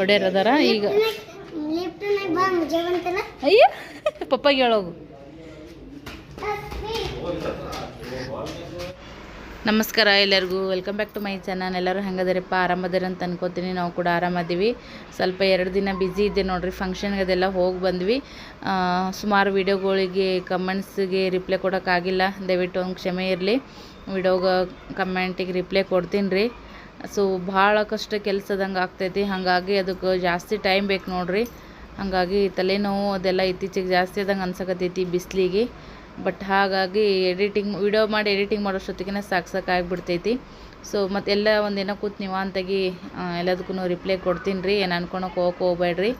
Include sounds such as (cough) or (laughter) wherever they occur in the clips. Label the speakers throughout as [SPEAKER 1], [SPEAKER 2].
[SPEAKER 1] ಹೊಡೆಯರದಾರ? ಈಗ ಅಯ್ಯ ಪಪ್ಪಾಗೆ ಹೇಳೋಗು. ನಮಸ್ಕಾರ ಎಲ್ಲರಿಗೂ. Welcome back to my channel ಎಲ್ಲರೂ ಹೆಂಗದಾರಪ್ಪ? ಆರಾಮದಾರ ಅಂತ ಅನ್ಕೋತೀನಿ. ನಾವು ಕೂಡ ಆರಾಮದೀವಿ. ಸ್ವಲ್ಪ ಎರಡು ದಿನ ಬ್ಯುಸಿ ಇದ್ದೆ ನೋಡ್ರಿ. ಫಂಕ್ಷನ್ಗೆ ಅದೆಲ್ಲ ಹೋಗಿ ಬಂದ್ವಿ. ಸುಮಾರು ವೀಡಿಯೋಗಳಿಗೆ ಕಮೆಂಟ್ಸ್ಗೆ ರಿಪ್ಲೈ ಕೊಡೋಕ್ಕಾಗಿಲ್ಲ. ದಯವಿಟ್ಟು ಒಂದು ಕ್ಷಮೆ ಇರಲಿ. ವಿಡಿಯೋಗೆ ಕಮೆಂಟಿಗೆ ರಿಪ್ಲೈ ಕೊಡ್ತೀನಿ ರೀ. ಸೊ ಭಾಳ ಕಷ್ಟ ಕೆಲಸದಂಗೆ ಆಗ್ತೈತಿ. ಹಾಗಾಗಿ ಅದಕ್ಕೆ ಜಾಸ್ತಿ ಟೈಮ್ ಬೇಕು ನೋಡ್ರಿ. ಹಾಗಾಗಿ ತಲೆನೋವು ಅದೆಲ್ಲ ಇತ್ತೀಚೆಗೆ ಜಾಸ್ತಿ ಆದಂಗೆ ಅನ್ಸಕತ್ತೈತಿ ಬಿಸಿಲಿಗೆ. ಬಟ್ ಹಾಗಾಗಿ ಎಡಿಟಿಂಗ್ ವಿಡಿಯೋ ಮಾಡಿ ಎಡಿಟಿಂಗ್ ಮಾಡೋಷ್ಟೊತ್ತಿಗೆ ಸಾಕು ಸಾಕಾಗ್ಬಿಡ್ತೈತಿ ಸೊ ಮತ್ತೆಲ್ಲ ಒಂದಿನ ಕೂತು ನಿವಾಂತಾಗಿ ಎಲ್ಲದಕ್ಕೂ ರಿಪ್ಲೈ ಕೊಡ್ತೀನಿ ರೀ. ಏನು ಅನ್ಕೊಳಕ್ಕೆ ಹೋಗಕ್ಕೆ ಹೋಗ್ಬೇಡ್ರಿ.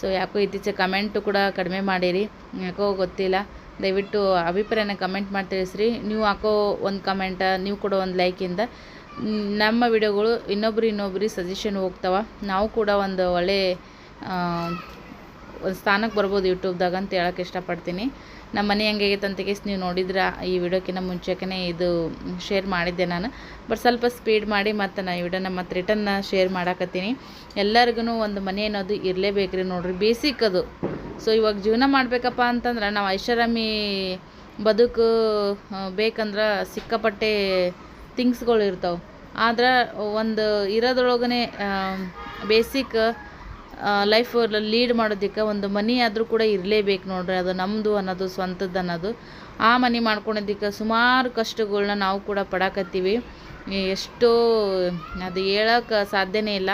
[SPEAKER 1] ಸೊ ಯಾಕೋ ಇತ್ತೀಚೆಗೆ ಕಮೆಂಟು ಕೂಡ ಕಡಿಮೆ ಮಾಡಿರಿ. ಯಾಕೋ ಗೊತ್ತಿಲ್ಲ. ದಯವಿಟ್ಟು ಅಭಿಪ್ರಾಯನ ಕಮೆಂಟ್ ಮಾಡಿ ತಿಳಿಸ್ರಿ ನೀವು ಹಾಕೋ ಒಂದು ಕಮೆಂಟ ನೀವು ಕೊಡೋ ಒಂದು ಲೈಕಿಂದ ನಮ್ಮ ವಿಡಿಯೋಗಳು ಇನ್ನೊಬ್ರು ಇನ್ನೊಬ್ರಿಗೆ ಸಜೆಷನ್ ಹೋಗ್ತಾವ. ನಾವು ಕೂಡ ಒಂದು ಒಳ್ಳೆ ಒಂದು ಸ್ಥಾನಕ್ಕೆ ಬರ್ಬೋದು ಯೂಟ್ಯೂಬ್ದಾಗ ಅಂತ ಹೇಳೋಕ್ಕೆ ಇಷ್ಟಪಡ್ತೀನಿ. ನಮ್ಮ ಮನೆ ಹೆಂಗಾಗೈತೆ ಅಂತ ಕೇಸ್ ನೀವು ನೋಡಿದ್ರೆ? ಈ ವಿಡಿಯೋಕ್ಕಿಂತ ಮುಂಚೆನೇ ಇದು ಶೇರ್ ಮಾಡಿದ್ದೆ ನಾನು. ಬಟ್ ಸ್ವಲ್ಪ ಸ್ಪೀಡ್ ಮಾಡಿ ಮತ್ತು ನಾನು ಈ ವಿಡಿಯೋನ ಮತ್ತು ರಿಟರ್ನ್ನ ಶೇರ್ ಮಾಡಾಕತ್ತೀನಿ. ಎಲ್ಲರಿಗೂ ಒಂದು ಮನೆ ಅನ್ನೋದು ಇರಲೇಬೇಕ್ರಿ ನೋಡ್ರಿ. ಬೇಸಿಕ್ ಅದು. ಸೊ ಇವಾಗ ಜೀವನ ಮಾಡಬೇಕಪ್ಪ ಅಂತಂದ್ರೆ ನಾವು ಐಷಾರಾಮಿ ಬದುಕು ಬೇಕಂದ್ರೆ ಸಿಕ್ಕಾಪಟ್ಟೆ ಥಿಂಗ್ಸ್ಗಳು ಇರ್ತಾವೆ. ಆದ್ರೆ ಒಂದು ಇರೋದ್ರೊಳಗನೆ ಬೇಸಿಕ್ ಲೈಫ್ ಲೀಡ್ ಮಾಡೋದಕ್ಕೆ ಒಂದು ಮನಿ ಆದರೂ ಕೂಡ ಇರಲೇಬೇಕು ನೋಡ್ರಿ. ಅದು ನಮ್ಮದು ಅನ್ನೋದು ಸ್ವಂತದ್ದು ಅನ್ನೋದು. ಆ ಮನೆ ಮಾಡ್ಕೊಳೋದಕ್ಕೆ ಸುಮಾರು ಕಷ್ಟಗಳನ್ನ ನಾವು ಕೂಡ ಪಡಾಕತ್ತೀವಿ. ಎಷ್ಟೋ, ಅದು ಹೇಳೋಕೆ ಸಾಧ್ಯನೇ ಇಲ್ಲ.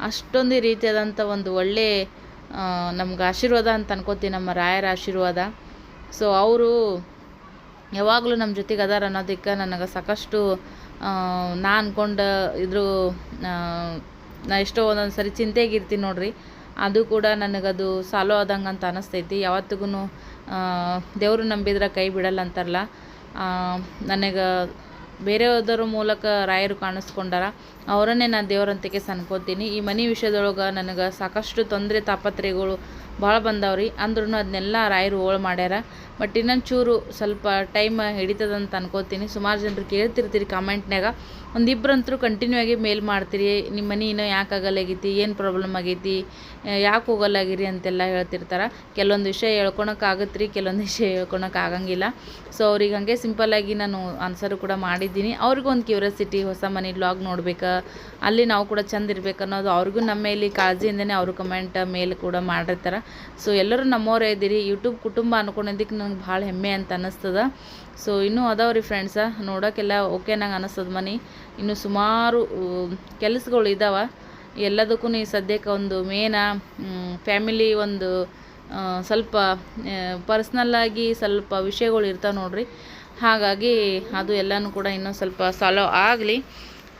[SPEAKER 1] ಅಷ್ಟೊಂದು ರೀತಿಯಾದಂಥ ಒಂದು ಒಳ್ಳೆ ನಮ್ಗೆ ಆಶೀರ್ವಾದ ಅಂತ ಅನ್ಕೋತೀವಿ ನಮ್ಮ ರಾಯರ ಆಶೀರ್ವಾದ. ಸೊ ಅವರು ಯಾವಾಗಲೂ ನಮ್ಮ ಜೊತೆಗೆ ಅದಾರ ಅನ್ನೋದಕ್ಕೆ ನನಗೆ ಸಾಕಷ್ಟು ನಾ ಅಂದ್ಕೊಂಡು ಇದ್ರ ನಾ ಎಷ್ಟೋ ಒಂದೊಂದು ಸರಿ ಚಿಂತೆಗಿರ್ತೀನಿ ನೋಡ್ರಿ. ಅದು ಕೂಡ ನನಗದು ಸಾಲೋ ಆದಂಗೆ ಅಂತ ಅನ್ನಿಸ್ತೈತಿ ಯಾವತ್ತಿಗೂ ದೇವರು ನಂಬಿದ್ರೆ ಕೈ ಬಿಡಲ್ಲ ಅಂತಾರಲ್ಲ. ನನಗೆ ಬೇರೆಯವ್ರ ಮೂಲಕ ರಾಯರು ಕಾಣಿಸ್ಕೊಂಡಾರ, ಅವರನ್ನೇ ನಾನು ದೇವರಂತಿಕೆ ಅನ್ಕೋತೀನಿ ಈ ಮನೆ ವಿಷಯದೊಳಗೆ ನನಗೆ ಸಾಕಷ್ಟು ತೊಂದರೆ ತಾಪತ್ರೆಗಳು ಭಾಳ ಬಂದವ್ರಿ. ಅಂದ್ರೂ ಅದನ್ನೆಲ್ಲ ರಾಯರು ಓಳು ಮಾಡ್ಯಾರ. ಬಟ್ ಇನ್ನೊಂದು ಚೂರು ಸ್ವಲ್ಪ ಟೈಮ್ ಹಿಡಿತದಂತ ಅನ್ಕೋತೀನಿ. ಸುಮಾರು ಜನರು ಕೇಳ್ತಿರ್ತೀರಿ ಕಮೆಂಟ್ನಾಗ ಒಂದಿಬ್ಬರಂತರೂ ಕಂಟಿನ್ಯೂ ಆಗಿ ಮೇಲ್ ಮಾಡ್ತೀರಿ. ನಿಮ್ಮ ಮನೆ ಇನ್ನೂ ಯಾಕೆ ಆಗಲ್ಲಾಗೈತಿ? ಏನು ಪ್ರಾಬ್ಲಮ್ ಆಗೈತಿ? ಯಾಕೆ ಹೋಗಲ್ಲಾಗಿರಿ ಅಂತೆಲ್ಲ ಹೇಳ್ತಿರ್ತಾರೆ. ಕೆಲವೊಂದು ವಿಷಯ ಹೇಳ್ಕೊಳಕ್ಕಾಗತ್ತೆ ರೀ ಕೆಲವೊಂದು ವಿಷಯ ಹೇಳ್ಕೊಳಕ್ಕೆ ಆಗಂಗಿಲ್ಲ. ಸೊ ಅವ್ರಿಗೆ ಹಂಗೆ ಸಿಂಪಲ್ಲಾಗಿ ನಾನು ಆನ್ಸರು ಕೂಡ ಮಾಡಿದ್ದೀನಿ. ಅವ್ರಿಗೂ ಒಂದು ಕ್ಯೂರಿಯಾಸಿಟಿ ಹೊಸ ಮನೆ ಬ್ಲಾಗ್ ನೋಡ್ಬೇಕು, ಅಲ್ಲಿ ನಾವು ಕೂಡ ಚಂದ ಇರ್ಬೇಕು ಅನ್ನೋದು ಅವ್ರಿಗೂ ನಮ್ಮ ಮೇಲೆ ಕಾಳಜಿಯಿಂದನೇ ಅವರು ಕಮೆಂಟ್ ಮೇಲ್ ಕೂಡ ಮಾಡಿರ್ತಾರೆ. ಸೊ ಎಲ್ಲರೂ ನಮ್ಮವರೇ ಇದ್ದೀರಿ. ಯೂಟ್ಯೂಬ್ ಕುಟುಂಬ ಅನ್ಕೊಂಡಿದ್ದಕ್ಕೆ ನಂಗೆ ಭಾಳ ಹೆಮ್ಮೆ ಅಂತ ಅನ್ನಿಸ್ತದ. ಸೊ ಇನ್ನೂ ಅದಾವ್ರಿ ಫ್ರೆಂಡ್ಸ ನೋಡೋಕ್ಕೆಲ್ಲ ಓಕೆ ನಂಗೆ ಅನ್ನಿಸ್ತದ ಮನೆ. ಇನ್ನು ಸುಮಾರು ಕೆಲಸಗಳು ಇದ್ದಾವೆ ಎಲ್ಲದಕ್ಕೂ ಸದ್ಯಕ್ಕೆ ಒಂದು ಮೇನ ಫ್ಯಾಮಿಲಿ ಒಂದು ಸ್ವಲ್ಪ ಪರ್ಸ್ನಲ್ಲಾಗಿ ಸ್ವಲ್ಪ ವಿಷಯಗಳು ಇರ್ತಾವೆ ನೋಡ್ರಿ. ಹಾಗಾಗಿ ಅದು ಎಲ್ಲನೂ ಕೂಡ ಇನ್ನೂ ಸ್ವಲ್ಪ ಸಾಲೋ ಆಗಲಿ.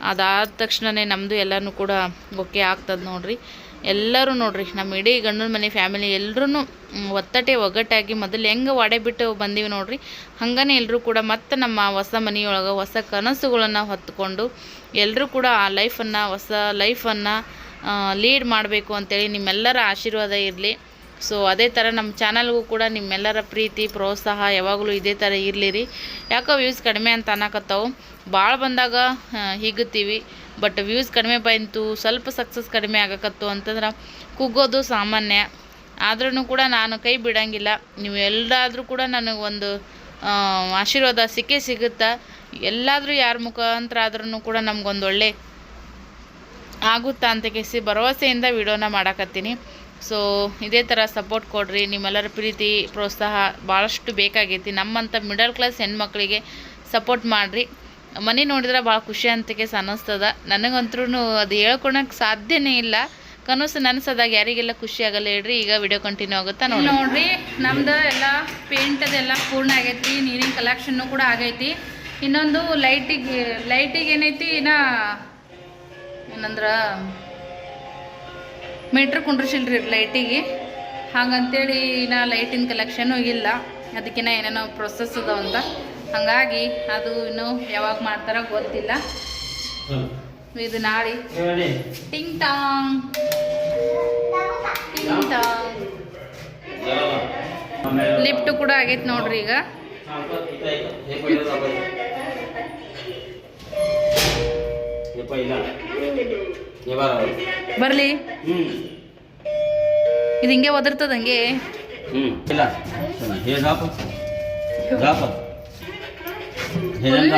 [SPEAKER 1] ಅದಾದ ತಕ್ಷಣವೇ ನಮ್ಮದು ಎಲ್ಲನೂ ಕೂಡ ಓಕೆ ಆಗ್ತದೆ ನೋಡ್ರಿ. ಎಲ್ಲರೂ ನೋಡ್ರಿ, ನಮ್ಮ ಇಡೀ ಗಂಡನ ಮನೆ ಫ್ಯಾಮಿಲಿ ಎಲ್ಲರೂ ಒತ್ತಟೆ, ಒಗ್ಗಟ್ಟಾಗಿ ಮೊದಲು ಹೆಂಗೆ ವಾಡೆ ಬಿಟ್ಟು ಬಂದೀವಿ ನೋಡ್ರಿ. ಹಂಗನೇ ಎಲ್ಲರೂ ಕೂಡ ಮತ್ತೆ ನಮ್ಮ ಹೊಸ ಮನೆಯೊಳಗೆ ಹೊಸ ಕನಸುಗಳನ್ನು ಹೊತ್ಕೊಂಡು ಎಲ್ಲರೂ ಕೂಡ ಆ ಲೈಫನ್ನು ಹೊಸ ಲೈಫನ್ನು ಲೀಡ್ ಮಾಡಬೇಕು ಅಂತೇಳಿ ನಿಮ್ಮೆಲ್ಲರ ಆಶೀರ್ವಾದ ಇರಲಿ. ಸೊ ಅದೇ ಥರ ನಮ್ಮ ಚಾನಲ್ಗೂ ಕೂಡ ನಿಮ್ಮೆಲ್ಲರ ಪ್ರೀತಿ, ಪ್ರೋತ್ಸಾಹ ಯಾವಾಗಲೂ ಇದೇ ಥರ ಇರಲಿ ರೀ ಯಾಕೋ ವ್ಯೂಸ್ ಕಡಿಮೆ ಅಂತ ಅನ್ನಕತ್ತಾವು. ಭಾಳ ಬಂದಾಗ ಹೀಗುತ್ತೀವಿ ಬಟ್ ವ್ಯೂಸ್ ಕಡಿಮೆ ಬಂತು, ಸ್ವಲ್ಪ ಸಕ್ಸಸ್ ಕಡಿಮೆ ಆಗಕತ್ತು ಅಂತಂದ್ರೆ ಕುಗ್ಗೋದು ಸಾಮಾನ್ಯ. ಆದ್ರೂ ಕೂಡ ನಾನು ಕೈ ಬಿಡಂಗಿಲ್ಲ. ನೀವು ಎಲ್ಲಾದರೂ ಕೂಡ ನನಗೆ ಒಂದು ಆಶೀರ್ವಾದ ಸಿಕ್ಕೇ ಸಿಗುತ್ತಾ? ಎಲ್ಲಾದರೂ ಯಾರ ಮುಖಾಂತರ ಆದ್ರೂ ಕೂಡ ನಮಗೊಂದು ಒಳ್ಳೆ ಆಗುತ್ತಾ ಅಂತ ಕೇಸಿ ಭರವಸೆಯಿಂದ ವಿಡಿಯೋನ ಮಾಡಾಕತ್ತೀನಿ. ಸೊ ಇದೇ ಥರ ಸಪೋರ್ಟ್ ಕೊಡ್ರಿ. ನಿಮ್ಮೆಲ್ಲರ ಪ್ರೀತಿ, ಪ್ರೋತ್ಸಾಹ ಭಾಳಷ್ಟು ಬೇಕಾಗೈತಿ. ನಮ್ಮಂಥ ಮಿಡಲ್ ಕ್ಲಾಸ್ ಹೆಣ್ಮಕ್ಳಿಗೆ ಸಪೋರ್ಟ್ ಮಾಡಿರಿ. ಮನೆ ನೋಡಿದ್ರೆ ಭಾಳ ಖುಷಿ ಅಂತ ಕೇಸ್ ಅನ್ನಿಸ್ತದ. ನನಗಂತೂ ಅದು ಹೇಳ್ಕೊಳಕ್ಕೆ ಸಾಧ್ಯನೇ ಇಲ್ಲ. ಕನಸು ನನಸದಾಗ ಯಾರಿಗೆಲ್ಲ ಖುಷಿ ಆಗಲ್ಲ ಹೇಳ್ರಿ ಈಗ ವಿಡಿಯೋ ಕಂಟಿನ್ಯೂ ಆಗುತ್ತಾ ನೋಡಿ. ನೋಡ್ರಿ ನಮ್ದು ಎಲ್ಲ ಪೇಂಟ್ ಅದೆಲ್ಲ ಪೂರ್ಣ ಆಗೈತಿ ನೀರಿನ ಕಲೆಕ್ಷನ್ನು ಕೂಡ ಆಗೈತಿ. ಇನ್ನೊಂದು ಲೈಟಿಗೆ ಲೈಟಿಗೆ ಏನೈತಿ ಇನ್ನ ಏನಂದ್ರ ಮೀಟ್ರ್ ಕುಂಡ್ರಿಸಿಲ್ರಿ ಲೈಟಿಗೆ ಹಾಗಂತೇಳಿ ಇನ್ನ ಲೈಟಿನ ಕಲೆಕ್ಷನು ಇಲ್ಲ. ಅದಕ್ಕಿನ್ನ ಏನೇನೋ ಪ್ರೊಸೆಸ್ ಅದಾವಂತ. ಹಂಗಾಗಿ ಅದು ಇನ್ನು ಯಾವಾಗ ಮಾಡ್ತಾರೋ ಗೊತ್ತಿಲ್ಲ. ಇದು ನಾಳೆ. ಟಿಂಗ್ ಟಾಂಗ್. ಟಿಂಗ್ ಟಾಂಗ್. ಲಿಫ್ಟ್ ಕೂಡ ಆಗೈತೆ ನೋಡ್ರಿ ಈಗ. ಬರ್ಲಿ. ಇದು ಹಿಂಗೆ
[SPEAKER 2] ಒದರ್ತದಂಗೆ.
[SPEAKER 1] ಹ್ಮ್.
[SPEAKER 2] ಇಲ್ಲ.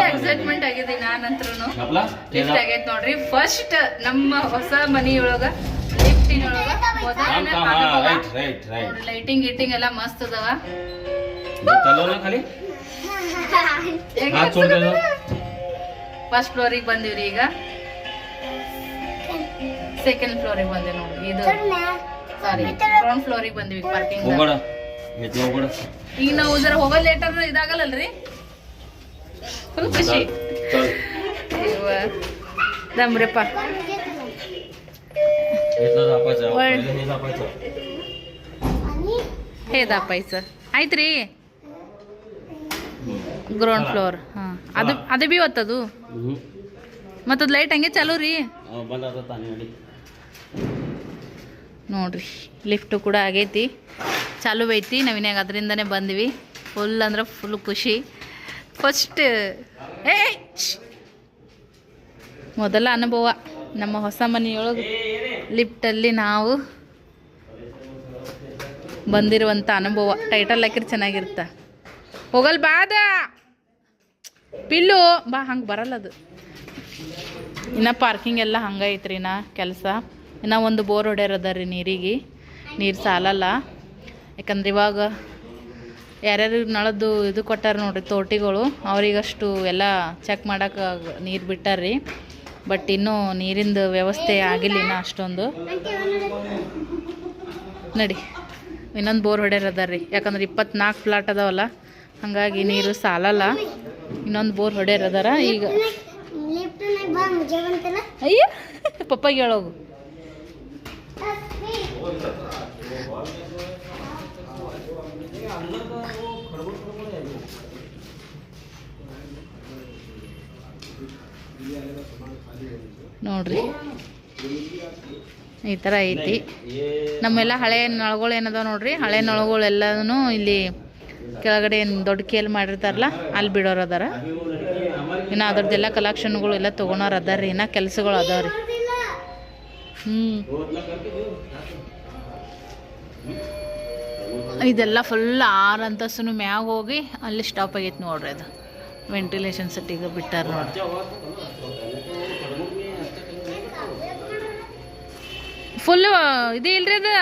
[SPEAKER 1] ಎಕ್ಸೈಟ್ಮೆಂಟ್ ಆಗಿದೆ ನಾನಂತ್ರೂ ಲಿಫ್ಟ್ ಆಗೈತೆ ನೋಡ್ರಿ. ಫಸ್ಟ್ ನಮ್ಮ ಹೊಸ ಮನೆಯೊಳಗ ಲಿಫ್ಟಿನೊಳಗ
[SPEAKER 2] ಮೊದಲ
[SPEAKER 1] ಲೈಟಿಂಗ್ ಗಿಟಿಂಗ್ ಎಲ್ಲ ಮಸ್ತ್ ಅದಾವ. ಫಸ್ಟ್ ಫ್ಲೋರಿಗೆ ಬಂದಿವ್ರಿ ಈಗ. ಸೆಕೆಂಡ್ ಫ್ಲೋರಿಗೆ ಬಂದೆ ನೋಡ್ರಿ. ಇದು ಸಾರಿ ಗ್ರೌಂಡ್ ಫ್ಲೋರಿಗೆ ಬಂದಿವಿ ಪಾರ್ಕಿಂಗ್ ಈಗ ನಾವು ಜರ ಹೋಗೋ ಲೇಟರ್ ರೀ ಫುಲ್ ಖುಷಿ
[SPEAKER 2] ನಮ್ರಪ್ಪ
[SPEAKER 1] ಹೇದಾಪಾಯ್ಸ ಆಯ್ತು ರೀ ಗ್ರೌಂಡ್ ಫ್ಲೋರ್ ಹಾಂ. ಅದು ಅದು ಬಿ ಒತ್ತದು ಮತ್ತದು ಲೈಟ್ ಹಂಗೆ ಚಲೋ ರೀ. ನೋಡ್ರಿ ಲಿಫ್ಟು ಕೂಡ ಆಗೈತಿ. ಚಾಲೂ ಐತಿ ನಾವಿನ್ಯಾಗ ಅದರಿಂದನೇ ಬಂದ್ವಿ. ಫುಲ್ ಅಂದ್ರೆ ಫುಲ್ ಖುಷಿ. ಫಸ್ಟ್ ಏ. ಮೊದಲ ಅನುಭವ. ನಮ್ಮ ಹೊಸ ಮನೆಯೊಳಗೆ ಲಿಫ್ಟಲ್ಲಿ ನಾವು ಬಂದಿರುವಂಥ ಅನುಭವ. ಟೈಟಲ್ ಹಾಕಿರಿ ಚೆನ್ನಾಗಿರ್ತ ಹೋಗಲ್ ಬಾದ ಪಿಲ್ಲು. ಬಾ, ಹಂಗೆ ಬರಲ್ಲ ಅದು. ಇನ್ನು ಪಾರ್ಕಿಂಗ್ ಎಲ್ಲ ಹಂಗೆ ಐತ್ರಿ ಇನ್ನ ಕೆಲಸ. ಇನ್ನು ಒಂದು ಬೋರ್ ಹೊಡೆಯರದ ರೀ ನೀರಿಗೆ. ನೀರು ಸಾಲಲ್ಲ. ಯಾಕಂದ್ರೆ ಇವಾಗ ಯಾರ್ಯಾರು ನಳದ್ದು ಇದು ಕೊಟ್ಟಾರ ನೋಡ್ರಿ, ತೋಟಿಗಳು. ಅವರಿಗಷ್ಟು ಎಲ್ಲ ಚೆಕ್ ಮಾಡಕ್ಕೆ ನೀರು ಬಿಟ್ಟಾರ್ರಿ. ಬಟ್ ಇನ್ನೂ ನೀರಿಂದು ವ್ಯವಸ್ಥೆ ಆಗಿಲ್ಲ ಇನ್ನೂ ಅಷ್ಟೊಂದು. ನಡಿ, ಇನ್ನೊಂದು ಬೋರ್ ಹೊಡ್ಯಾರ ಅದಾರ ರೀ ಯಾಕಂದ್ರೆ ಇಪ್ಪತ್ನಾಲ್ಕು ಫ್ಲಾಟ್ ಅದಾವಲ್ಲ, ಹಾಗಾಗಿ ನೀರು ಸಾಲಲ್ಲ. ಇನ್ನೊಂದು ಬೋರ್ ಹೊಡ್ಯಾರ ಅದಾರ, ಈಗ ಅಯ್ಯ (laughs) ಪಪ್ಪಾಗೆ ಹೇಳೋಗು ನೋಡ್ರಿ. ಈ ಥರ ಐತಿ. ನಮ್ಮೆಲ್ಲ ಹಳೆ ನೊಳಗಳು ಏನದಾವ ನೋಡ್ರಿ? ಹಳೆ ನಳಗಳೆಲ್ಲನೂ ಇಲ್ಲಿ ಕೆಳಗಡೆ ಏನು ದೊಡ್ಡ ಕೇಲ್ ಮಾಡಿರ್ತಾರಲ್ಲ, ಅಲ್ಲಿ ಬಿಡೋರು ಅದಾರ. ಇನ್ನು ಅದ್ರದ್ದೆಲ್ಲ ಕಲೆಕ್ಷನ್ಗಳು ಎಲ್ಲ ತೊಗೊಳೋರು ಅದಾರ ರೀ, ಇನ್ನು ಕೆಲಸಗಳು ಅದಾವ ರೀ. ಹ್ಞೂ ಇದೆಲ್ಲ ಫುಲ್ ಆರು ಅಂತಸ್ತು ಮ್ಯಾಗ ಹೋಗಿ ಅಲ್ಲಿ ಸ್ಟಾಪ್ ಆಗೈತೆ ನೋಡ್ರಿ ಅದು. ವೆಂಟಿಲೇಷನ್ ಸೆಟ್ಟಿಗೆ ಬಿಟ್ಟಾರ ನೋಡ್ರಿ. ಫುಲ್ ಇದು ಇಲ್ರಿ ಅದು?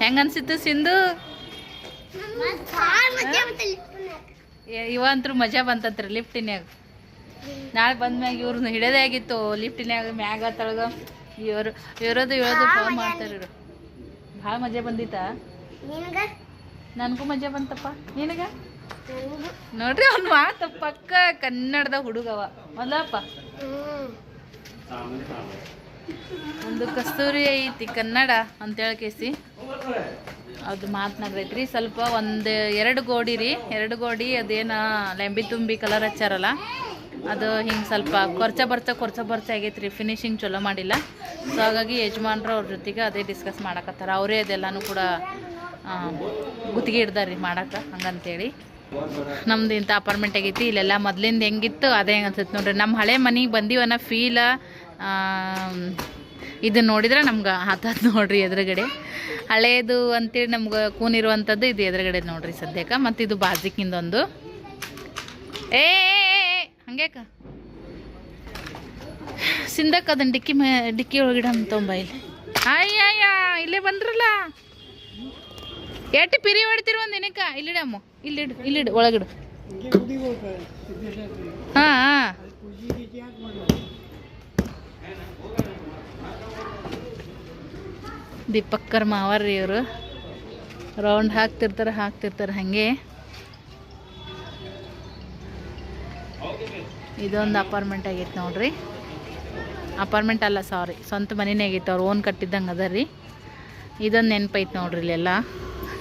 [SPEAKER 1] ಹೆಂಗ. ಅನ್ಸಿತ್ತು ಸಿಂಧು?
[SPEAKER 3] ಇವಂತ್ರು ಮಜಾ
[SPEAKER 1] ಬಂತಂತ್ರಿ ಲಿಫ್ಟಿನ್ಯಾಗ. ನಾಳೆ ಬಂದ್ಮ್ಯಾಗ ಇವ್ರನ್ನ ಹಿಡದೇ ಆಗಿತ್ತು ಲಿಫ್ಟಿನ್ಯಾಗ ಮ್ಯಾಗ ತಳಗ. ಇವರು ಇರೋದು ಇರೋದು ಭಾಳ ಮಾಡ್ತಾರೆ ಇವರು. ಭಾಳ ಮಜಾ ಬಂದಿತ್ತ?
[SPEAKER 3] ನಿನಗ?
[SPEAKER 1] ಮಜಾ ಬಂತಪ್ಪ. ನಿನಗ? ನೋಡ್ರಿ ಅವ್ನು ಮಾತಪ್ಪ ಪಕ್ಕ ಕನ್ನಡದ ಹುಡುಗವ.
[SPEAKER 3] ಹ್ಮ್.
[SPEAKER 1] ಒಂದು ಕಸ್ತೂರಿ ಐತಿ ಕನ್ನಡ ಅಂತೇಳಿ ಕೇಸಿ. ಅದು ಮಾತನಾಡ್ರಿ ಸ್ವಲ್ಪ ಒಂದು ಎರಡು ಗೋಡಿ ರೀ. ಎರಡು ಗೋಡಿ ಅದೇನ ಲೆಂಬಿ ತುಂಬಿ ಕಲರ್ ಹಚ್ಚಾರಲ್ಲ. ಅದು ಹಿಂಗೆ ಸ್ವಲ್ಪ ಕೊರ್ಚ ಬರ್ಚ ಕೊರ್ಚ ಬರ್ಚ ರೀ ಫಿನಿಶಿಂಗ್ ಚಲೋ ಮಾಡಿಲ್ಲ. ಸೊ ಹಾಗಾಗಿ ಯಜಮಾನ್ರು ಅವ್ರ ಜೊತೆಗೆ ಅದೇ ಡಿಸ್ಕಸ್ ಮಾಡಕತ್ತಾರ. ಅವರೇ ಅದೆಲ್ಲನೂ ಕೂಡ ಗುತ್ತಿಗೆ ಹಿಡ್ದಾರ್ರಿ ಮಾಡಕ್ಕೆ ಹಂಗಂತೇಳಿ. ನಮ್ದು ಇಂಥ ಅಪಾರ್ಟ್ಮೆಂಟ್ ಆಗೈತಿ, ಇಲ್ಲೆಲ್ಲ ಮೊದಲಿಂದ ಹೆಂಗಿತ್ತು, ಅದೇ ಹೆಂಗೆ ಅನ್ಸುತ್ತೆ ನೋಡ್ರಿ. ನಮ್ಮ ಹಳೆ ಮನೆಗೆ ಬಂದೀವನ್ನ ಫೀಲ ಇದು ನೋಡಿದ್ರೆ ನಮ್ಗೆ ಆತದ್ ನೋಡ್ರಿ ಎದುರುಗಡೆ. ಹಳೇದು ಅಂತೇಳಿ ನಮ್ಗೆ ಕೂನಿರುವಂಥದ್ದು ಇದು ಎದುರುಗಡೆ ನೋಡ್ರಿ ಸದ್ಯಕ್ಕೆ, ಮತ್ತು ಇದು ಬಾಜಿಕಿಂದೊಂದು. ಏ ಹಂಗ್ಯಾಕ? ಸಿಂದಕ್ಕೆ ಅದನ್ನ ಡಿಕ್ಕಿ ಮೇ, ಡಿಕ್ಕಿ ಒಳಗಿಡ ತೊಂಬ ಇಲ್ಲಿ ಅಯ್ಯಯ್ಯ ಇಲ್ಲೇ ಬಂದ್ರಲ್ಲ? ಎಟ್ಟು ಪಿರಿ ಹೊಡಿತೀರಿ ಒಂದು ದಿನಕ್ಕ? ಇಲ್ಲಿಡಮ್ಮ ಇಲ್ಲಿಡು ಇಲ್ಲಿಡು ಒಳಗಿಡು. ಹಾಂ ಹಾಂ. ದೀಪಕ್ಕರ್ ಮಾವರ್ರಿ ಇವರು. ರೌಂಡ್ ಹಾಕ್ತಿರ್ತಾರೆ ಹಾಕ್ತಿರ್ತಾರೆ ಹಾಗೆ. ಇದೊಂದು ಅಪಾರ್ಟ್ಮೆಂಟ್ ಆಗೈತೆ ನೋಡ್ರಿ. ಅಪಾರ್ಟ್ಮೆಂಟ್ ಅಲ್ಲ ಸಾರಿ ಸ್ವಂತ ಮನೆನೇ ಆಗೈತೆ ಅವ್ರು ಓನ್ ಕಟ್ಟಿದ್ದಂಗೆ ಅದ ರೀ. ಇದೊಂದು ನೆನಪೈತೆ ನೋಡ್ರಿ ಇಲ್ಲೆಲ್ಲ.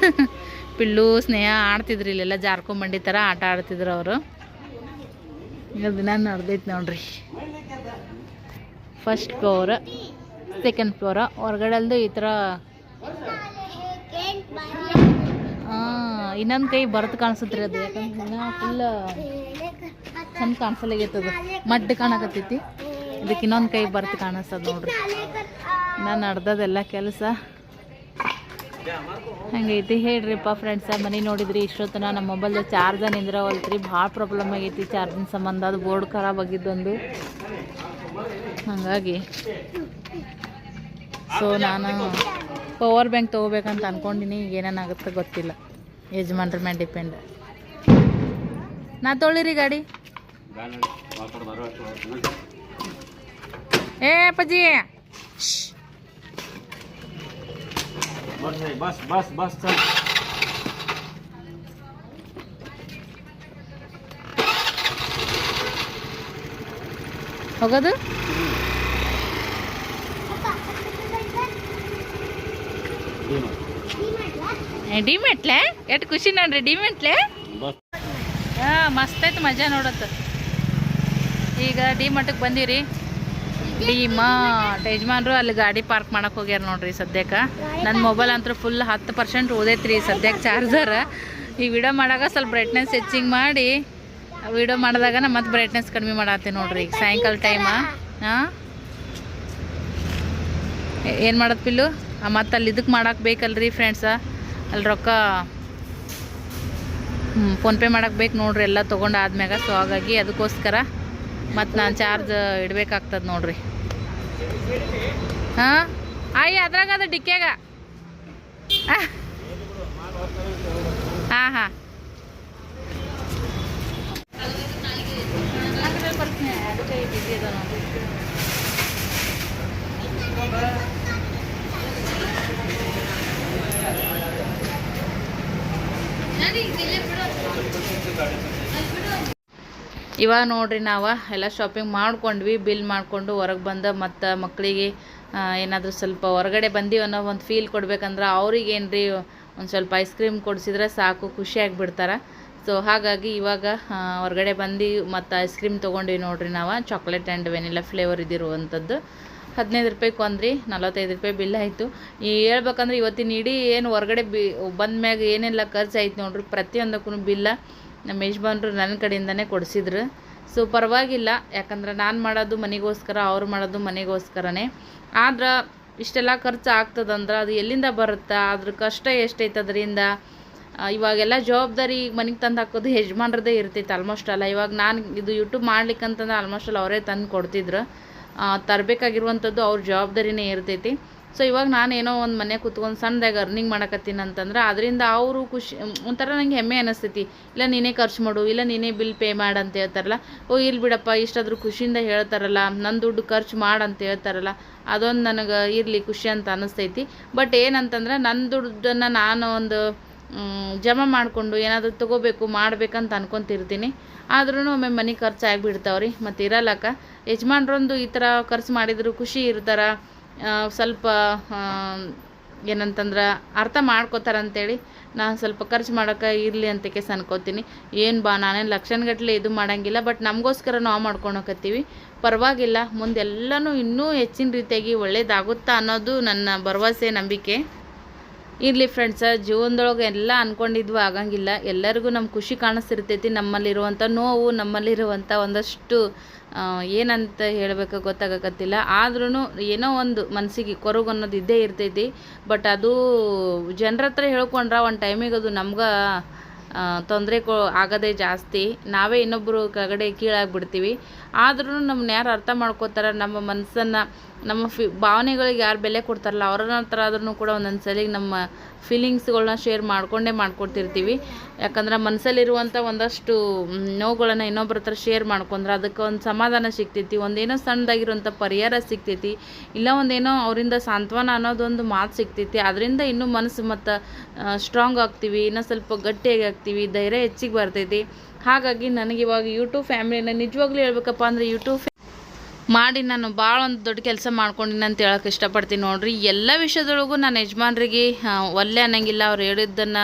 [SPEAKER 1] (laughs) ಪಿಳ್ಳು ಸ್ನೇಹ ಆಡ್ತಿದ್ರು ಇಲ್ಲೆಲ್ಲ ಜಾರ್ಕೊಂಬಂಡಿ ಥರ ಆಟ ಆಡ್ತಿದ್ರು ಅವರು. ದಿನ ನಡೆದೈತೆ ನೋಡ್ರಿ. ಫಸ್ಟ್ ಫ್ಲೋರ್ ಸೆಕೆಂಡ್ ಫ್ಲೋರ ಹೊರಗಡೆಲ್ದು ಈ ಥರ ಇನ್ನೊಂದು ಕೈ ಬರತ್ ಕಾಣಿಸುತ್ತೆ ಅದು ಯಾಕಂದ್ರೆ ಫುಲ್ ಚಂದ ಕಾಣಿಸಲಾಗೈತದ ಮಡ್ ಕಾಣಕತ್ತೈತಿ. ಇದಕ್ಕೆ ಇನ್ನೊಂದು ಕೈ ಬರ್ತು ಕಾಣಿಸ್ತದ ನೋಡ್ರಿ. ನಾನು ನಡ್ದದೆಲ್ಲ ಕೆಲಸ. ಹಂಗೈತಿ. ಹೇಳ್ರಿಪ್ಪ ಫ್ರೆಂಡ್ಸ ಮನೆ ನೋಡಿದ್ರಿ ಇಷ್ಟೊತ್ತನ ನಮ್ಮ ಮೊಬೈಲ್ದ ಚಾರ್ಜ ನಿಂದ್ರವಲ್ತ್ರಿ. ಭಾಳ ಪ್ರಾಬ್ಲಮ್ ಆಗೈತಿ ಚಾರ್ಜಿನ ಸಂಬಂಧ. ಅದು ಬೋರ್ಡ್ ಖರಾಬ್ ಆಗಿದ್ದೊಂದು. ಹಾಗಾಗಿ. ಸೊ ನಾನು ಪವರ್ ಬ್ಯಾಂಕ್ ತೊಗೋಬೇಕಂತ ಅನ್ಕೊಂಡಿನಿ. ಈಗ ಏನೇನಾಗುತ್ತೆ ಗೊತ್ತಿಲ್ಲ. ಯಜಮಾನ್ರ ಮೇಲೆ ಡಿಪೆಂಡ್ ನಾ ತೊಳಿರಿ ಗಾಡಿ. ಏ ಅಪ್ಪಾಜಿ.
[SPEAKER 2] ಬಸ್ ಬಸ್ ಬಸ್
[SPEAKER 1] ಹೋಗೋದು? ಡಿಮೆಟ್ಲೆ ಎಷ್ಟು ಖುಷಿ ನೋಡ್ರಿ ಡಿಮೆಟ್ಲೆ ಹಾ ಮಸ್ತ್ ಐತೆ ಮಜಾ ನೋಡತ್ತ ಈಗ ಡಿ ಮಠಕ್ಕೆ ಬಂದಿರಿ. ಡಿ ಮಾರ್ಟ್ ಯಜಮಾನ್ರು ಅಲ್ಲಿ ಗಾಡಿ ಪಾರ್ಕ್ ಮಾಡಕ್ಕೆ ಹೋಗ್ಯಾರ ನೋಡ್ರಿ ಸದ್ಯಕ್ಕೆ. ನನ್ನ ಮೊಬೈಲ್ ಅಂತೂ ಫುಲ್ ಹತ್ತು ಪರ್ಸೆಂಟ್ ಓದೈತ್ರಿ ಸದ್ಯಕ್ಕೆ ಚಾರ್ಜರ್. ಈ ವಿಡಿಯೋ ಮಾಡಾಗ ಸ್ವಲ್ಪ ಬ್ರೈಟ್ನೆಸ್ ಹೆಚ್ಚಿಂಗ್ ಮಾಡಿ ವಿಡಿಯೋ ಮಾಡಿದಾಗ ನಾ ಮತ್ತೆ ಬ್ರೈಟ್ನೆಸ್ ಕಡಿಮೆ ಮಾಡತ್ತೆ ನೋಡ್ರಿ ಈಗ ಸಾಯಂಕಾಲ ಟೈಮ ಹಾಂ ಏನು ಮಾಡೋದು ಪಿಲ್ಲು? ಮತ್ತು ಅಲ್ಲಿ ಇದಕ್ಕೆ ಮಾಡಕ್ಕೆ ಬೇಕಲ್ರಿ ಫ್ರೆಂಡ್ಸ ಅಲ್ಲಿ ರೊಕ್ಕ ಫೋನ್ಪೇ ಮಾಡಕ್ಕೆ ಬೇಕು ನೋಡ್ರಿ ಎಲ್ಲ ತೊಗೊಂಡು ಆದ್ಮ್ಯಾಗ. ಸೊ ಹಾಗಾಗಿ ಅದಕ್ಕೋಸ್ಕರ ಮತ್ತು ನಾನು ಚಾರ್ಜ್ ಇಡಬೇಕಾಗ್ತದೆ ನೋಡ್ರಿ. ಹಾಂ? ಆಯ್ ಅದ್ರಾಗ ಅದು ಡಿಕ್ಕೆಗ ಹಾಂ ಹಾಂ. ಇವಾಗ ನೋಡ್ರಿ ನಾವು ಎಲ್ಲ ಶಾಪಿಂಗ್ ಮಾಡ್ಕೊಂಡ್ವಿ ಬಿಲ್ ಮಾಡಿಕೊಂಡು ಹೊರಗೆ ಬಂದ ಮತ್ತು ಮಕ್ಕಳಿಗೆ ಏನಾದರೂ ಸ್ವಲ್ಪ ಹೊರಗಡೆ ಬಂದೀವಿ ಅನ್ನೋ ಒಂದು ಫೀಲ್ ಕೊಡ್ಬೇಕಂದ್ರೆ ಅವ್ರಿಗೆ ರೀ ಒಂದು ಸ್ವಲ್ಪ ಐಸ್ ಕ್ರೀಮ್ ಕೊಡಿಸಿದ್ರೆ ಸಾಕು ಖುಷಿಯಾಗಿ ಬಿಡ್ತಾರೆ ಸೊ ಹಾಗಾಗಿ ಇವಾಗ ಹೊರಗಡೆ ಬಂದು ಮತ್ತು ಐಸ್ ಕ್ರೀಮ್ ತೊಗೊಂಡ್ವಿ ನೋಡ್ರಿ ನಾವು. ಚಾಕ್ಲೇಟ್ ಆ್ಯಂಡ್ ವೆನಿಲಾ ಫ್ಲೇವರ್ ಇದ್ದಿರುವಂಥದ್ದು ಹದಿನೈದು ರೂಪಾಯಿ ಕೊಂದ್ರಿ, ನಲವತ್ತೈದು ರೂಪಾಯಿ ಬಿಲ್ ಆಯಿತು. ಈ ಹೇಳ್ಬೇಕಂದ್ರೆ ಇವತ್ತಿನ ಇಡೀ ಏನು ಹೊರಗಡೆ ಬಿ, ಬಂದ ಮ್ಯಾಗ ಏನೆಲ್ಲ ಖರ್ಚು ಆಯ್ತು ನೋಡ್ರಿ ಪ್ರತಿಯೊಂದಕ್ಕೂ ಬಿಲ್ಲ ನಮ್ಮ ಯಜಮಾನ್ರು ನನ್ನ ಕಡೆಯಿಂದನೇ ಕೊಡಿಸಿದ್ರು. ಸೊ ಪರವಾಗಿಲ್ಲ. ಯಾಕಂದ್ರೆ ನಾನು ಮಾಡೋದು ಮನೆಗೋಸ್ಕರ, ಅವ್ರು ಮಾಡೋದು ಮನೆಗೋಸ್ಕರನೇ. ಆದ್ರೆ, ಇಷ್ಟೆಲ್ಲ ಖರ್ಚು ಆಗ್ತದಂದ್ರೆ ಅದು ಎಲ್ಲಿಂದ ಬರುತ್ತಾ? ಅದ್ರ ಕಷ್ಟ ಎಷ್ಟೈತೆ ಅದರಿಂದ ಇವಾಗೆಲ್ಲ ಜವಾಬ್ದಾರಿ ಮನೆಗೆ ತಂದು ಹಾಕೋದು ಯಜಮಾನ್ರದೇ ಇರ್ತೈತೆ ಆಲ್ಮೋಸ್ಟ್ ಅಲ್ಲ. ಇವಾಗ ನಾನು ಇದು ಯೂಟ್ಯೂಬ್ ಮಾಡ್ಲಿಕ್ಕಂತಂದ್ರೆ ಆಲ್ಮೋಸ್ಟ್ ಅಲ್ಲಿ ಅವರೇ ತಂದು ಕೊಡ್ತಿದ್ರು. ತರಬೇಕಾಗಿರುವಂಥದ್ದು ಅವ್ರ ಜವಾಬ್ದಾರಿನೇ ಇರ್ತೈತಿ. ಸೊ ಇವಾಗ ನಾನು ಏನೋ ಒಂದು ಮನೆ ಕೂತ್ಕೊಂಡು ಸಣ್ಣದಾಗಿ ಅರ್ನಿಂಗ್ ಮಾಡಕತ್ತೀನಿ ಅಂತಂದ್ರೆ ಅದರಿಂದ ಅವರು ಖುಷಿ ಒಂಥರ ನಂಗೆ ಹೆಮ್ಮೆ ಅನ್ನಿಸ್ತೈತಿ ಇಲ್ಲ ನೀನೇ ಖರ್ಚು ಮಾಡು, ಇಲ್ಲ ನೀನೇ ಬಿಲ್ ಪೇ ಮಾಡು ಅಂತ ಹೇಳ್ತಾರಲ್ಲ. ಓ ಇಲ್ಲಿ ಬಿಡಪ್ಪ, ಇಷ್ಟಾದರೂ ಖುಷಿಯಿಂದ ಹೇಳ್ತಾರಲ್ಲ ನನ್ನ ದುಡ್ಡು ಖರ್ಚು ಮಾಡು ಅಂತ ಹೇಳ್ತಾರಲ್ಲ, ಅದೊಂದು ನನಗೆ ಇರಲಿ ಖುಷಿ ಅಂತ ಅನ್ನಿಸ್ತೈತಿ ಬಟ್ ಏನಂತಂದ್ರೆ ನನ್ನ ದುಡ್ಡನ್ನು ನಾನು ಒಂದು ಜಮಾ ಮಾಡಿಕೊಂಡು ಏನಾದರೂ ತೊಗೋಬೇಕು, ಮಾಡಬೇಕಂತ ಅನ್ಕೊತಿರ್ತೀನಿ. ಆದ್ರೂ ಒಮ್ಮೆ ಮನೆ ಖರ್ಚು ಆಗಿಬಿಡ್ತಾವ್ರಿ. ಮತ್ತು ಇರಲ್ಲಕ್ಕ. ಯಜಮಾನ್ರೊಂದು ಈ ಥರ ಖರ್ಚು ಮಾಡಿದ್ರು ಖುಷಿ ಇರ್ತಾರ. ಸ್ವಲ್ಪ ಏನಂತಂದ್ರೆ ಅರ್ಥ ಮಾಡ್ಕೋತಾರೆ ಅಂತೇಳಿ ನಾನು ಸ್ವಲ್ಪ ಖರ್ಚು ಮಾಡೋಕೆ ಇರಲಿ ಅಂತ ಕೇಸ್ ಅನ್ಕೋತೀನಿ. ಏನು ಬಾ, ನಾನೇನು ಲಕ್ಷಣಗಟ್ಟಲೆ ಇದು ಮಾಡೋಂಗಿಲ್ಲ ಬಟ್ ನಮಗೋಸ್ಕರ ನಾವು ಮಾಡ್ಕೊಳಕತ್ತೀವಿ ಪರವಾಗಿಲ್ಲ, ಮುಂದೆಲ್ಲನೂ ಇನ್ನೂ ಹೆಚ್ಚಿನ ರೀತಿಯಾಗಿ ಒಳ್ಳೇದಾಗುತ್ತಾ ಅನ್ನೋದು ನನ್ನ ಭರವಸೆ, ನಂಬಿಕೆ. ಇರಲಿ ಫ್ರೆಂಡ್ಸ ಜೀವನದೊಳಗೆ ಎಲ್ಲ ಅಂದ್ಕೊಂಡಿದ್ವು ಆಗಂಗಿಲ್ಲ. ಎಲ್ಲರಿಗೂ ನಮ್ಮ ಖುಷಿ ಕಾಣಿಸ್ತಿರ್ತೈತಿ ನಮ್ಮಲ್ಲಿರುವಂಥ ನೋವು ನಮ್ಮಲ್ಲಿರುವಂಥ ಒಂದಷ್ಟು ಏನಂತ ಹೇಳಬೇಕು ಗೊತ್ತಾಗಕತ್ತಿಲ್ಲ. ಆದ್ರೂ ಏನೋ ಒಂದು ಮನಸ್ಸಿಗೆ ಕೊರಗು ಅನ್ನೋದು ಇದ್ದೇ ಇರ್ತೈತಿ. ಬಟ್ ಅದು ಜನರ ಹತ್ರ ಹೇಳ್ಕೊಂಡ್ರೆ ಒಂದು ಟೈಮಿಗೆ ಅದು ನಮ್ಗೆ ತೊಂದರೆ ಕೊ, ಆಗೋದೇ ಜಾಸ್ತಿ. ನಾವೇ ಇನ್ನೊಬ್ಬರು ಕೆಳಗಡೆ ಕೀಳಾಗ್ಬಿಡ್ತೀವಿ. ಆದ್ರೂ ನಮ್ಮನ್ನ ಯಾರು ಅರ್ಥ ಮಾಡ್ಕೋತಾರೆ, ನಮ್ಮ ಮನಸ್ಸನ್ನು ನಮ್ಮ ಫಿ ಭಾವನೆಗಳಿಗೆ ಯಾರು ಬೆಲೆ ಕೊಡ್ತಾರಲ್ಲ, ಅವ್ರ ಹತ್ರ ಆದ್ರೂ ಕೂಡ ಒಂದೊಂದು ನಮ್ಮ ಫೀಲಿಂಗ್ಸ್ಗಳನ್ನ ಶೇರ್ ಮಾಡ್ಕೊಂಡೇ ಮಾಡ್ಕೊಡ್ತಿರ್ತೀವಿ. ಯಾಕಂದ್ರೆ ಮನಸ್ಸಲ್ಲಿರುವಂಥ ಒಂದಷ್ಟು ನೋವುಗಳನ್ನ ಇನ್ನೊಬ್ರ ಹತ್ರ ಶೇರ್ ಮಾಡ್ಕೊಂಡ್ರೆ ಅದಕ್ಕೆ ಒಂದು ಸಮಾಧಾನ ಸಿಗ್ತೈತಿ, ಒಂದೇನೋ ಸಣ್ಣದಾಗಿರುವಂಥ ಪರಿಹಾರ ಸಿಗ್ತೈತಿ, ಇಲ್ಲ ಒಂದೇನೋ ಅವರಿಂದ ಸಾಂತ್ವನ ಅನ್ನೋದೊಂದು ಮಾತು ಸಿಗ್ತೈತಿ. ಅದರಿಂದ ಇನ್ನೂ ಮನಸ್ಸು ಮತ್ತು ಸ್ಟ್ರಾಂಗ್ ಆಗ್ತೀವಿ, ಇನ್ನೂ ಸ್ವಲ್ಪ ಗಟ್ಟಿಯಾಗಿ ಆಗ್ತೀವಿ, ಧೈರ್ಯ ಹೆಚ್ಚಿಗೆ ಬರ್ತೈತಿ. ಹಾಗಾಗಿ ನನಗೆ ಇವಾಗ ಯೂಟ್ಯೂಬ್ ಫ್ಯಾಮಿಲಿನ ನಿಜವಾಗ್ಲೂ ಹೇಳ್ಬೇಕಪ್ಪ ಅಂದರೆ ಯೂಟ್ಯೂಬ್ ಮಾಡಿ ನಾನು ಭಾಳ ಒಂದು ದೊಡ್ಡ ಕೆಲಸ ಮಾಡ್ಕೊಂಡಿನಿ ಅಂತ ಹೇಳೋಕೆ ಇಷ್ಟಪಡ್ತೀನಿ ನೋಡ್ರಿ. ಎಲ್ಲ ವಿಷಯದೊಳಗೂ ನಾನು ಯಜಮಾನ್ರಿಗೆ ಒಲ್ಲೆ ಅನ್ನಂಗಿಲ್ಲ. ಅವ್ರು ಹೇಳಿದ್ದನ್ನು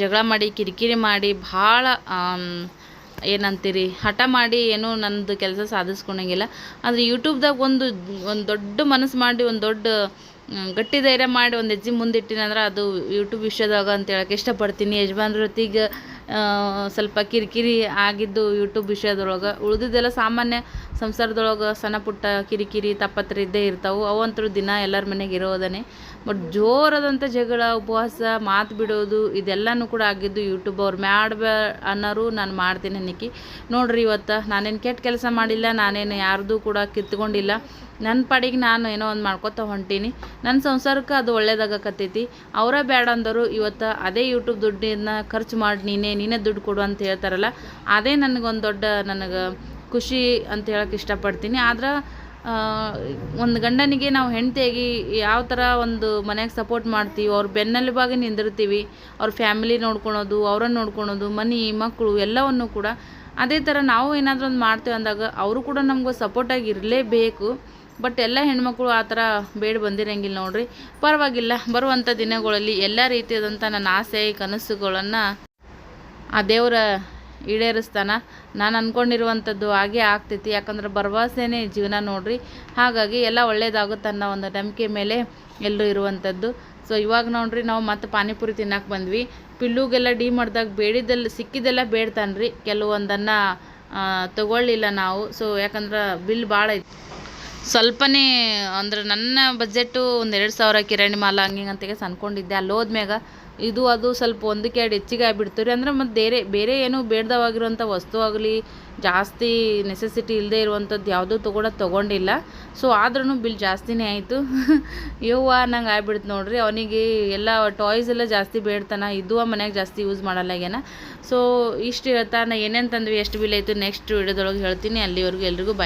[SPEAKER 1] ಜಗಳ ಮಾಡಿ, ಕಿರಿಕಿರಿ ಮಾಡಿ ಭಾಳ ಏನಂತೀರಿ, ಹಠ ಮಾಡಿ ಏನೂ ನಂದು ಕೆಲಸ ಸಾಧಿಸ್ಕೊಳಂಗಿಲ್ಲ ಆದರೆ ಯೂಟ್ಯೂಬ್ದಾಗ ಒಂದು ಒಂದು ದೊಡ್ಡ ಮನಸ್ಸು ಮಾಡಿ, ಒಂದು ದೊಡ್ಡ ಗಟ್ಟಿ ಧೈರ್ಯ ಮಾಡಿ, ಒಂದು ಹೆಜ್ಜೆ ಮುಂದಿಟ್ಟಿನಂದ್ರೆ ಅದು ಯೂಟ್ಯೂಬ್ ವಿಷಯದಾಗ ಅಂತ ಹೇಳೋಕೆ ಇಷ್ಟಪಡ್ತೀನಿ. ಯಜಮಾನ್ರ ಜೊತೆಗೆ ಸ್ವಲ್ಪ ಕಿರಿಕಿರಿ ಆಗಿದ್ದು ಯೂಟ್ಯೂಬ್ ವಿಷಯದೊಳಗೆ. ಉಳಿದಿದ್ದೆಲ್ಲ ಸಾಮಾನ್ಯ ಸಂಸಾರದೊಳಗೆ ಸಣ್ಣ ಪುಟ್ಟ ಕಿರಿಕಿರಿ ತಪ್ಪತ್ರ ಇದ್ದೇ ಇರ್ತಾವೆ. ಅವಂತೂ ದಿನ ಎಲ್ಲರ ಮನೆಗೆ ಇರೋದನೆ ಬಟ್ ಜೋರಾದಂಥ ಜಗಳ, ಉಪವಾಸ, ಮಾತು ಬಿಡೋದು, ಇದೆಲ್ಲನೂ ಕೂಡ ಆಗಿದ್ದು ಯೂಟ್ಯೂಬ್ ಅವ್ರು ಮಾಡ್ಬೇ ಅನ್ನೋರು ನಾನು ಮಾಡ್ತೀನಿ ನಿಕ್ಕಿ ನೋಡ್ರಿ ಇವತ್ತು ನಾನೇನು ಕೆಟ್ಟ ಕೆಲಸ ಮಾಡಿಲ್ಲ, ನಾನೇನು ಯಾರ್ದು ಕೂಡ ಕಿತ್ಕೊಂಡಿಲ್ಲ. ನನ್ನ ಪಾಡಿಗೆ ನಾನು ಏನೋ ಒಂದು ಮಾಡ್ಕೊತ ಹೊಂಟೀನಿ. ನನ್ನ ಸಂಸಾರಕ್ಕೆ ಅದು ಒಳ್ಳೇದಾಗಕತ್ತೈತಿ. ಅವರ ಬೇಡ ಅಂದರು, ಇವತ್ತು ಅದೇ ಯೂಟ್ಯೂಬ್ ದುಡ್ಡಿನ ಖರ್ಚು ಮಾಡಿ, ನೀನೇ ನೀನೇ ದುಡ್ಡು ಕೊಡು ಅಂತ ಹೇಳ್ತಾರಲ್ಲ, ಅದೇ ನನಗೊಂದು ದೊಡ್ಡ ನನಗೆ ಖುಷಿ ಅಂತ ಹೇಳಕ್ಕೆ ಇಷ್ಟಪಡ್ತೀನಿ. ಆದ್ರೆ ಒಂದು ಗಂಡನಿಗೆ ನಾವು ಹೆಂಡತಿಯಾಗಿ ಯಾವ ಥರ ಒಂದು ಮನೆಗೆ ಸಪೋರ್ಟ್ ಮಾಡ್ತೀವಿ, ಅವ್ರ ಬೆನ್ನೆಲುಬಾಗಿ ನಿಂದಿರ್ತೀವಿ, ಅವ್ರ ಫ್ಯಾಮಿಲಿ ನೋಡ್ಕೊಳೋದು ಅವರನ್ನು ನೋಡ್ಕೊಳೋದು, ಮನೆ ಮಕ್ಕಳು ಎಲ್ಲವನ್ನು ಕೂಡ ಅದೇ ಥರ ನಾವು ಏನಾದರೂ ಒಂದು ಮಾಡ್ತೇವೆ ಅಂದಾಗ ಅವರು ಕೂಡ ನಮ್ಗೆ ಸಪೋರ್ಟಾಗಿ ಇರಲೇಬೇಕು. ಬಟ್ ಎಲ್ಲ ಹೆಣ್ಮಕ್ಳು ಆ ಥರ ಬೇಡ ಬಂದಿರಂಗಿಲ್ಲ ನೋಡ್ರಿ. ಪರವಾಗಿಲ್ಲ ಬರುವಂಥ ದಿನಗಳಲ್ಲಿ ಎಲ್ಲ ರೀತಿಯಾದಂಥ ನನ್ನ ಆಸೆ, ಕನಸುಗಳನ್ನು ಆ ದೇವರ ಈಡೇರಿಸ್ತಾನ? ನಾನು ಅಂದ್ಕೊಂಡಿರುವಂಥದ್ದು ಹಾಗೆ ಆಗ್ತೈತಿ. ಯಾಕಂದ್ರೆ ಭರವಸೆನೇ ಜೀವನ ನೋಡ್ರಿ. ಹಾಗಾಗಿ ಎಲ್ಲ ಒಳ್ಳೇದಾಗುತ್ತೆ ಅನ್ನೋ ಒಂದು ನಂಬಿಕೆ ಮೇಲೆ ಎಲ್ಲರೂ ಇರುವಂಥದ್ದು. ಸೊ ಇವಾಗ ನೋಡ್ರಿ, ನಾವು ಮತ್ತೆ ಪಾನಿಪುರಿ ತಿನ್ನಕ್ಕೆ ಬಂದ್ವಿ. ಪಿಲ್ಲುಗೆಲ್ಲ ಡಿ ಮಾಡಿದಾಗ ಬೇಡಿದ್ದೆಲ್ಲ, ಸಿಕ್ಕಿದ್ದೆಲ್ಲ ಬೇಡ್ತಾನ್ರಿ. ಕೆಲವೊಂದನ್ನು ತಗೊಳ್ಳಿಲ್ಲ ನಾವು. ಸೊ ಯಾಕಂದ್ರೆ ಬಿಲ್ ಭಾಳ ಐತಿ. ಸ್ವಲ್ಪನೇ, ಅಂದ್ರೆ ನನ್ನ ಬಜೆಟ್ಟು ಒಂದು ಎರಡು ಸಾವಿರ ಕಿರಾಣಿ ಮಾಲ ಹಂಗೆ ಅಂತೆಗೆ ಅನ್ಕೊಂಡಿದ್ದೆ ಅಲ್ಲಿ ಹೋದ್ಮ್ಯಾಗ ಇದು ಅದು ಸ್ವಲ್ಪ ಒಂದಕ್ಕೆ ಎರಡು ಹೆಚ್ಚಿಗೆ ಆಗಿಬಿಡ್ತು ರೀ. ಅಂದ್ರೆ ಮತ್ತು ಬೇರೆ ಬೇರೆ ಏನು ಬೇಡ್ದವಾಗಿರುವಂಥ ವಸ್ತು ಆಗಲಿ, ಜಾಸ್ತಿ ನೆಸೆಸಿಟಿ ಇಲ್ಲದೆ ಇರುವಂಥದ್ದು ಯಾವುದೂ ತೊಗೊಳೋದು ತೊಗೊಂಡಿಲ್ಲ. ಸೊ ಆದ್ರೂ ಬಿಲ್ ಜಾಸ್ತಿನೇ ಆಯಿತು. ಇವ್ವ (laughs) ನಂಗೆ ಆಗ್ಬಿಡ್ತು ನೋಡ್ರಿ. ಅವನಿಗೆ ಎಲ್ಲ ಟಾಯ್ಸ್ ಎಲ್ಲ ಜಾಸ್ತಿ ಬೇಡ್ತಾನ. ಇದು ಮನ್ಯಾಗ ಜಾಸ್ತಿ ಯೂಸ್ ಮಾಡಲ್ಲಾಗ್ಯಾನ ಸೊ ಇಷ್ಟು ಹೇಳ್ತಾ ನಾ ಏನೇನು ತಂದ್ವಿ, ಎಷ್ಟು ಬಿಲ್ ಆಯಿತು ನೆಕ್ಸ್ಟ್ ವಿಡಿಯೋದೊಳಗೆ ಹೇಳ್ತೀನಿ. ಅಲ್ಲಿವರೆಗೂ ಎಲ್ರಿಗೂ ಬಾಯ್